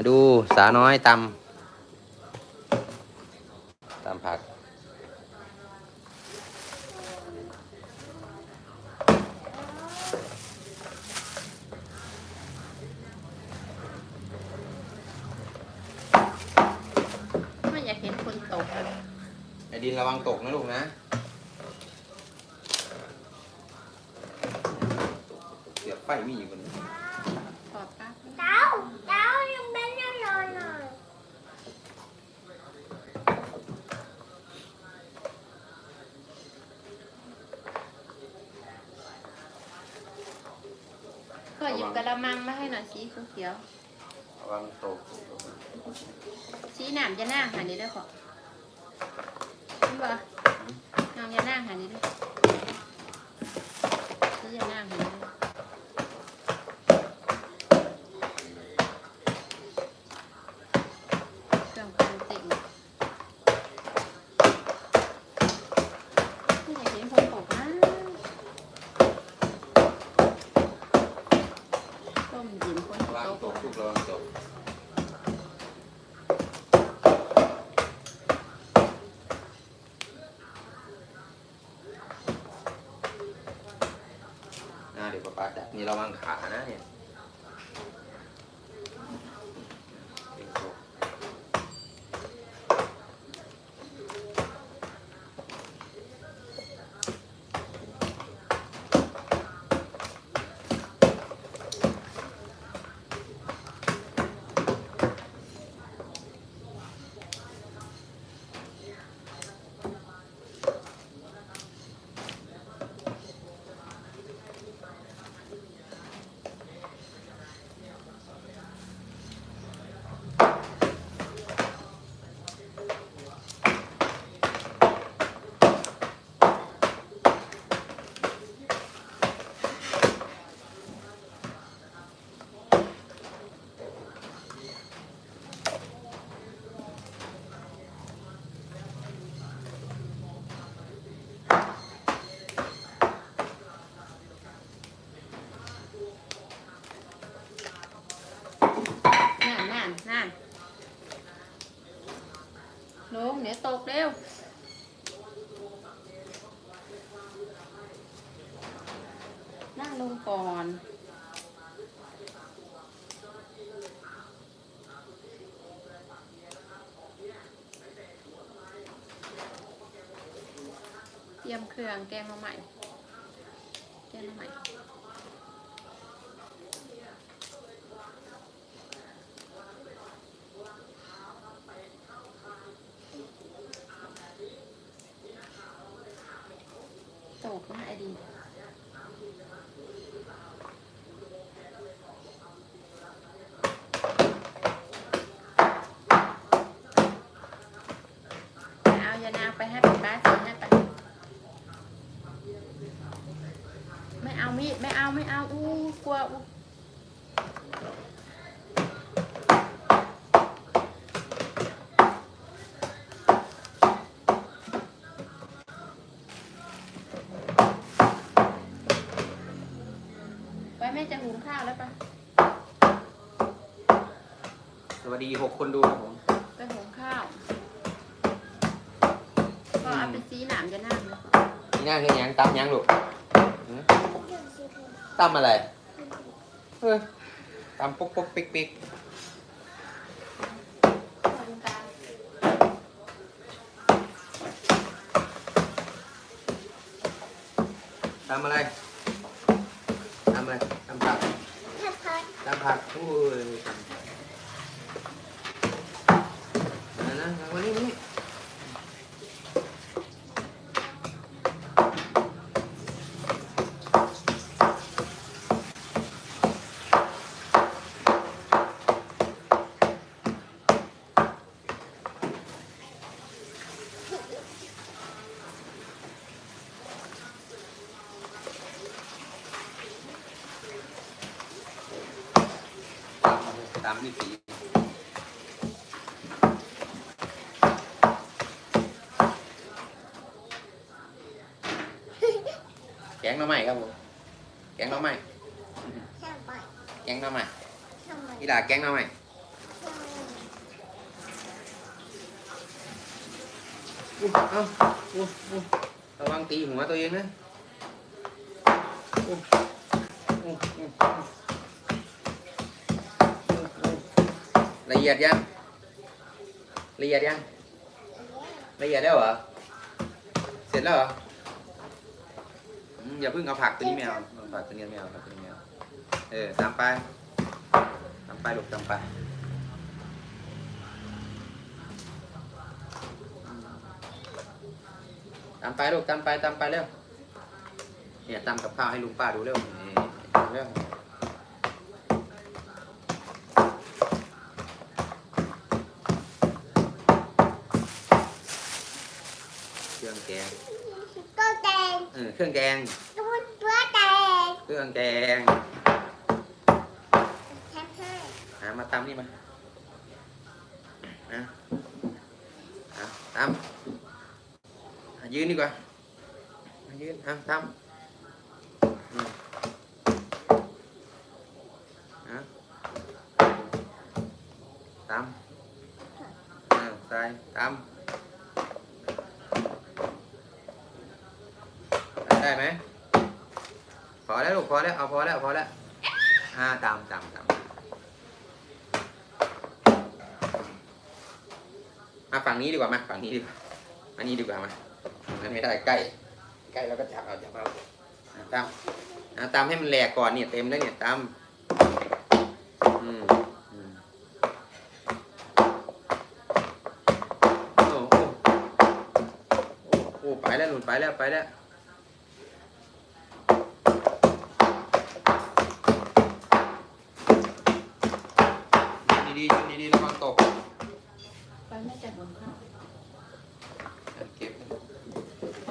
มาดูสาวน้อยตำตำผัก ไม่อยากเห็นคนตกอะไอ้ดินระวังตกนะลูกนะ เสียบไฟมีอยู่บนนี้ ถอดปลั๊ก Cháu, cháu nhưng bên nó rồi rồi. ก็ห ยิบกระมังมาให้หน่อยสีเขียวระวังตกๆสีหนามจะนั่งหันนี้ด้วยขอนี่บ่น้องจะนั่งหันนี้ด้วยสีจะนั่งหันนี้ด้วยเครื่องปรุงติ่งไม่อยากเห็นคนตกนะต้มยินคน ระวัง ต ต ก กลูกระวังตกอ่าเดี๋ยวป๊าป๊าจับ นี่ระวังขานะเนี่ยเดี๋ยวตก นั่นนั่นนั่นลงเดี๋ยวตกเร็ว นั่งลงก่อน เตรียมเครื่องแกงมาใหม่ แกงมาใหม่ ตกนะไอดีเอายานางไปให้ป๊าป๊าสีให้ไป ไม่เอามีดไม่เอาไม่เอาอู้กลัวอู้ไปแม่จะหุงข้าวแล้วปะสวัสดีหกคนดูครับผมไปหุงข้าวก็เอาไปซีหนามจะนั่งเลยนี่น่าคือหยังตำหยังลูกหืมตำอะไรเออตำปุ๊กปุ๊กปิ๊กปิ๊กขอบคุณตาตำอะไรตำอะไรตำผัก Thật thật. ตำ แกงหน้ำใหม่ครับผมแกงหน้ำใหม่แกงหน้ำใหม่นี่ด่าแกงหน้ำใหม่อู้เอาอู้อู้ระวังตีหัวตัวเองนะอู้อู้อู้ละเอียดยังละเอียดยังละเอียดแล้วเหรอเสร็จแล้วเหรอ อืมอย่าเพิ่งเอาผักตัวนี้ไม่เอาเอาผักตัวนี้ไม่เอาผักตัวนี้ไม่เอาเออตามไปตามไปลูกตามไปตามไปลูกตามไปตามไปเร็วเนี่ยตามกับข้าวให้ลุงป้าดูเร็วนี่เร็วเครื่องแกงก็แดงเออเครื่องแกง ตัวตัวแดง เค รื่องแกงแค่ให้หามาตำนี่มานะอะตำอะยืนดีกว่าอะยืนอะตำอืมอะตำอะใส่ตำได้ไหม พอแล้วลูกพอแล้วเอาพอแล้วพอแล้วอ่าตำตำตำมมาฝั่งนี้ดีกว่ามาฝั่งนี้ดีกว่าอันนี้ดีกว่ามามันไม่ได้ใกล้ ใกล้แล้วก็จับเอาจับเอาตามตามให้มันแหลกก่อนเนี่ยเต็มแล้วเนี่ยตามอืมโอ้โอ้โอ้โอ้ไปแล้วหนุนไปแล้วไปแล้วยืนดีๆยืนดีๆระวังตก ไปแม่จัดบนข้าว เก็บ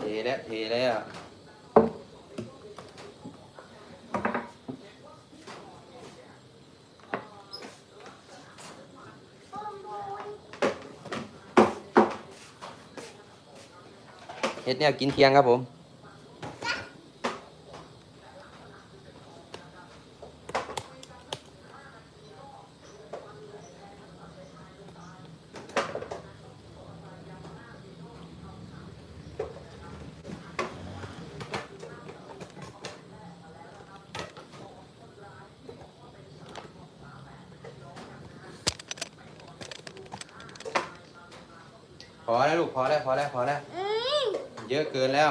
เท แล้วเทแล้วโอ้ยเฮ็ดแนวกินเที่ยงครับผม อแล้วลูกพอแล้วพอแล้วพอแล้วอืมเยอะเกินแล้ว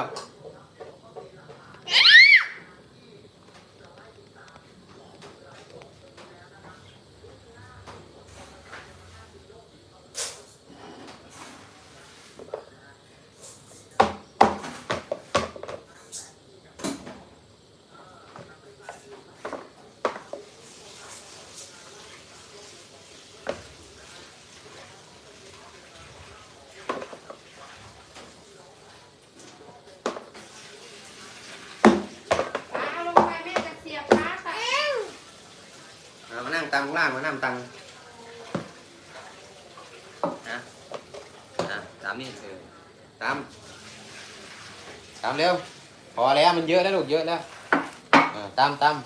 ป้าเอาลงไปแม่จะเสียบป้าค่ะ เอามานั่ งตังล่างมาน้ำตังนะนะตามนี่เออตามตามเร็วพอแล้วมันเยอะแล้วลูกเยอะแล้วตามตาม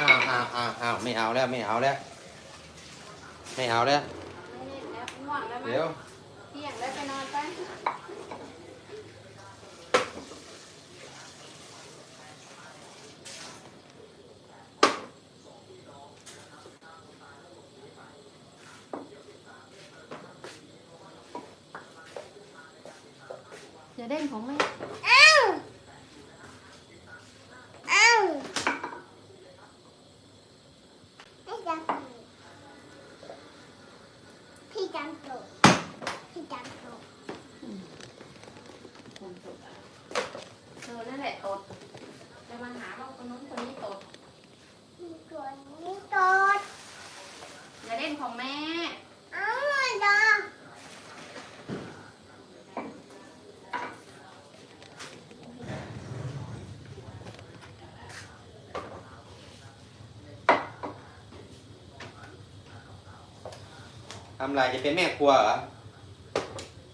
อ้าวอ้าวอ้าวอ้าวไม่เอาแล้วไม่เอาแล้วไม่เอาแล้วเล่นแล้วง่วงแล้วมั้เดี๋ยว เที่ยงแล้วไปนอนไป อย่า เล่นของแม่เอ้าเอ้าไม่จำเป็นพี่จำตัวพี่จำตัว เธอนั่นแหละตดจะมาหาว่าคนนู้นคนนี้ตด มีตัวนี้ตัว อย่าเล่นของแม่ เอ้าไม่ได้ ทำอะไรจะเป็นแม่ครัวเหรอ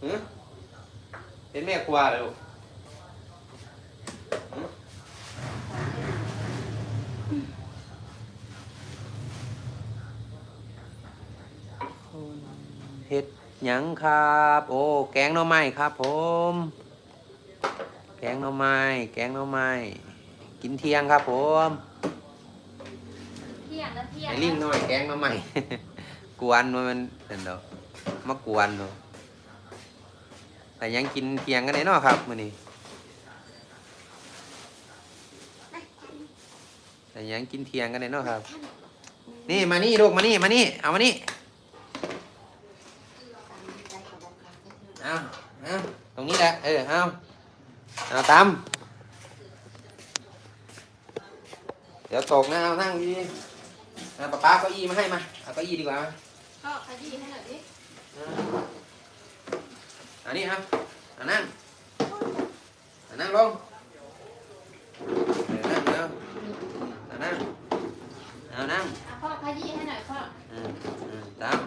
หือเป็นแม่ครัวเหรอลูกหือเฮ็ดหยังครับ โอ้ แกงหน่อไม้ครับผม แกงหน่อไม้ แกงหน่อไม้ กินเที่ยงครับผม เที่ยงแล้วเที่ยงไอ้ลิงหน่อย แกงหน่อไม้ก วนมันมันเห็นดอกมากวนเนาะแต่ยังกินเทียงกันแน่เนอครับมื้อนี้แต่ยังกินเทียงกันแน่เนอครับ นี่มานี่ลูกมานี่มานี่เอามานี่เอาเอาตรงนี้แหละเออเอาเอาตามเดี๋ยวตกนะเอานั่งดีๆเอาป๊าป๊าเก้าอี้มาให้มาเอาเก้าอี้ดีกว่ามา ก็ขยี้ให้หน่อยดิ เอาอันนี้ครับเอานั่งเอานั่งลงเออนั่งเดี๋ยวเอานั่งเอานั่งอะพ่อขยี้ให้หน่อยพ่อเออเออตาม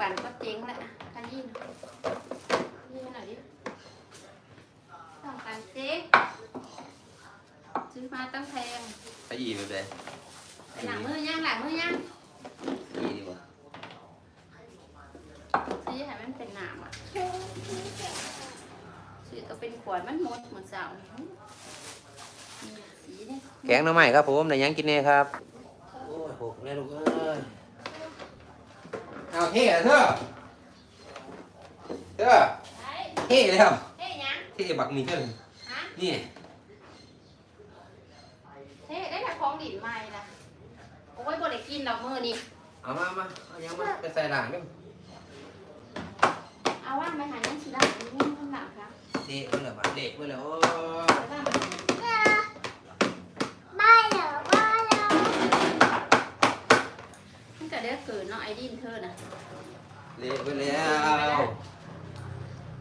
ปั่นก็เจ๊งแล้วขยี้หน่อยขยี้ให้หน่อยดิต้องการเจ๊งซื้อมาตั้งแพงเก้าอี้ไปเลยไปหลังมือย่างหลังมือย่าง เก้าอี้ดีกว่า ซื้อให้มันเป็นหนามอะซื้อตัว เป็นขวดมันหมดเหมือนเสานี่สีนี่แกงหน่อไม้ครับผมแต่ยังกินเนี่ยครับโอ้ยหกแล้วลูกเอ้ยเอาเท่อะเธอเธอไอ้เท่แล้วเฮ้ยยังเท่บักนี่เธอฮะนี่เฮ้ยได้แต่ของดินใหม่นะโอ้ยบ่ได้กินดอกมือนี่เอามามาเอายังมาไปใส่หลังด้วยเอาว่างไปหายังสีดำนี่ข้างหลังครับ เด็กเมื่อไหร่วะเด็กเมื่อไหร่โอ้แล้วก็มาบ้านเหรอบ้านเหรอมันก็ได้เกิดเนาะไอ้ดินเธอน่ะเละไปแล้ว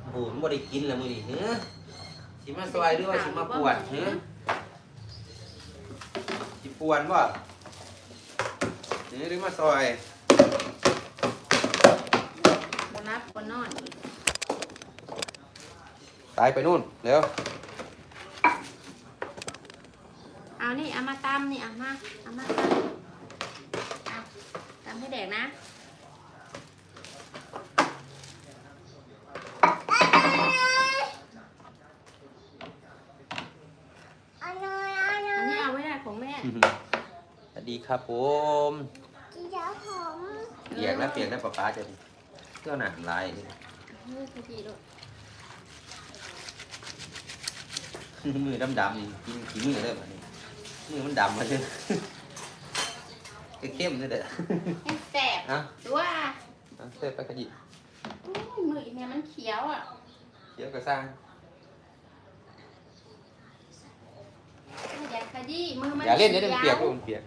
โอ้โหมันบ่ได้กินแล้วมื้อนี้เฮ้ยสิมาซอยหรือว่าสิมาปวดเฮ้ยสิปวนบ่เฮ้ยหรือมาซอยบนรับบนนอน ตายไปนู่นเร็วเอานี่เอามาตำนี่เอามาเอามาตำเอาตำให้แดกนะอันนู้นอันนู้อันนนี้เอาไว้ได้ของแม่สวัสดีครับผมจีเจ้าผมเปียกนะเปียกนะป๊าป๊าจะเที่ยวหนามลายนี่ เฮ้ยพอดีลูก มือดำดำๆนี่กินขี้มือเลยแบบนี้มือมันดำมาเลยเข้มๆเลยเด้อให้แสบอะตัวอะเสร็จไปขยิบอุ้ยมืออีเนี่ยมันเขียวอะเคี้ยวกระซ่างอยากขยี้มือมันอย่าเล่นเดี๋ยวมันเปียกลูกมันเปียก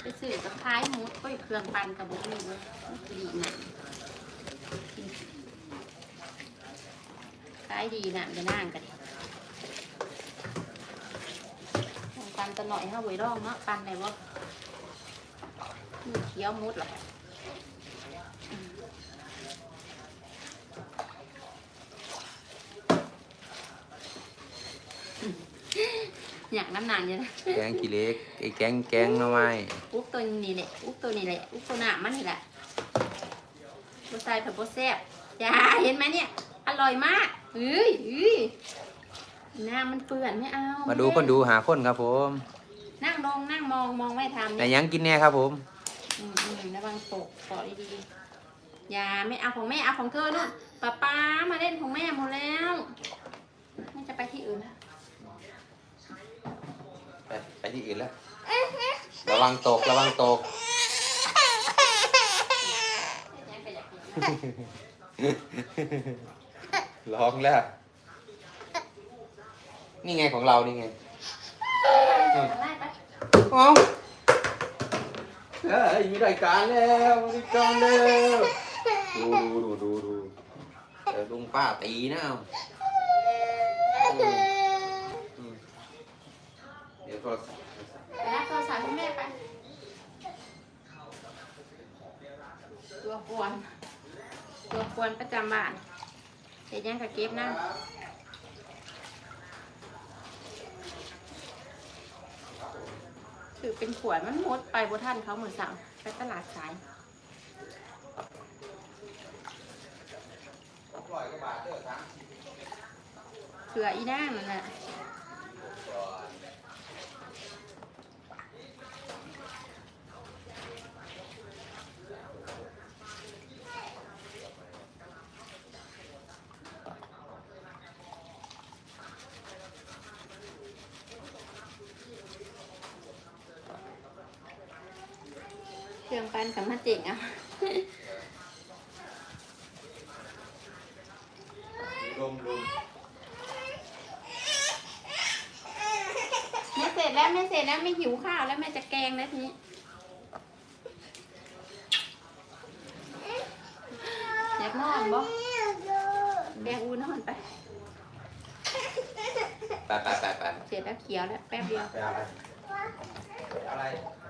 ไปสื่อกับคล้ายมุดก็เครื่องปั่นกับบุ้งเลยมันดีหนัก คล้ายดีนะจะนั่งกันปั่นตะหน่อยห้าไว้ร่องเนาะปั่นไหนวะมือเขียวมุดหรออืมอยากน้ำหนักเยอะนะแกงขี้เหล็กไอ้แกงแกงหน่อไม้อุ๊บตัวนี้แหละอุ๊บตัวนี้แหละอุ๊บตัวหนามันนี่แหละตัวใส่ผักบัวแซ่บจ้าเห็นไหมเนี่ย อร่อยมาก เฮ้ยเฮ้ยหน้ามันเปื่อนไม่เอา มามาดูคนดูหาคนครับผมนั่งลงนั่งมองมองไม่ทำแต่เนี่ยยังกินแน่ครับผม อืมอืมระวังตกเกาะดีๆอย่าไม่เอาของแม่เอาของเธอนู่นป้าป้ามาเล่นของแม่หมดแล้วแม่จะไปที่อื่นแล้วไปไปที่อื่นแล้ว ระวังตกระวังตก แม่ก็อยากกิน ร้องแล้ว นี่ไงของเรานี่ไงไล่ไปเอาเฮ้ยมีรายการแล้วมีรายการแล้วดูดูดูดูดูเออลุงป้าตีนะเอาอืมเดี๋ยวโทรศัพท์ไปรับโทรศัพท์ให้แม่ไป ตัวกวน ตัวกวนประจำบ้าน เห็ดยังกับเก็บนะถือเป็นขวดมันหมดไปบท่านเขาเหมือนสั่งไปตลาดสายเผื่ออีน่ามือนแหละ ครื่องปั้นกับมาเจ๋งอะลมลมแม่เสร็จแล้วแม่เสร็จแล้วไม่หิวข้าวแล้วแม่จะแกงแล้วทีนี้อยากนอนบ่แกงอูนอนไปไปไปไปไปเสร็จแล้วเขียวแล้วแป๊บเดียวไปอะไรอะไรอะไร